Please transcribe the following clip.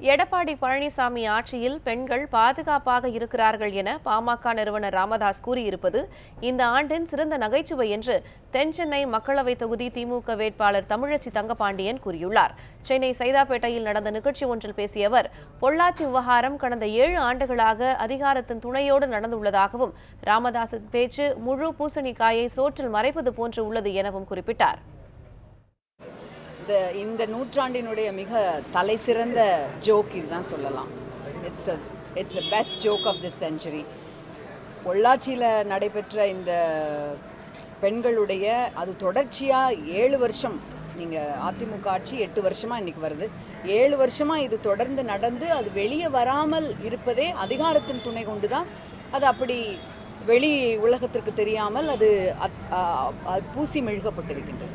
எடப்பாடி பழனிசாமி ஆட்சியில் பெண்கள் பாதுகாப்பாக இருக்கிறார்கள் என பாமக நிறுவனர் ராமதாஸ் கூறியிருப்பது இந்த ஆண்டின் சிறந்த நகைச்சுவை என்று தென்சென்னை மக்களவை தொகுதி திமுக வேட்பாளர் தமிழச்சி தங்கபாண்டியன் கூறியுள்ளார். சென்னை சைதாப்பேட்டையில் நடந்த நிகழ்ச்சி ஒன்றில் பேசிய அவர் பொள்ளாச்சி விவகாரம் கடந்த ஏழு ஆண்டுகளாக அதிகாரத்தின் துணையோடு நடந்துள்ளதாகவும் ராமதாஸின் பேச்சு முழு பூசணிக்காயை சோற்றில் மறைப்பது போன்று உள்ளது எனவும் குறிப்பிட்டார். இந்த இந்த நூற்றாண்டினுடைய மிக தலை சிறந்த ஜோக் இதுதான் சொல்லலாம். It's it's the best joke of this century பொள்ளாச்சியில் நடைபெற்ற இந்த பெண்களுடைய அது தொடர்ச்சியாக ஏழு வருஷம் நீங்கள் அதிமுக ஆட்சி எட்டு வருஷமாக இன்றைக்கி வருது. ஏழு வருஷமாக இது தொடர்ந்து நடந்து அது வெளியே வராமல் இருப்பதே அதிகாரத்தின் துணை கொண்டு தான் அது அப்படி வெளி உலகத்திற்கு தெரியாமல் அது அ- பூசி மெழுகப்பட்டிருக்கின்றது.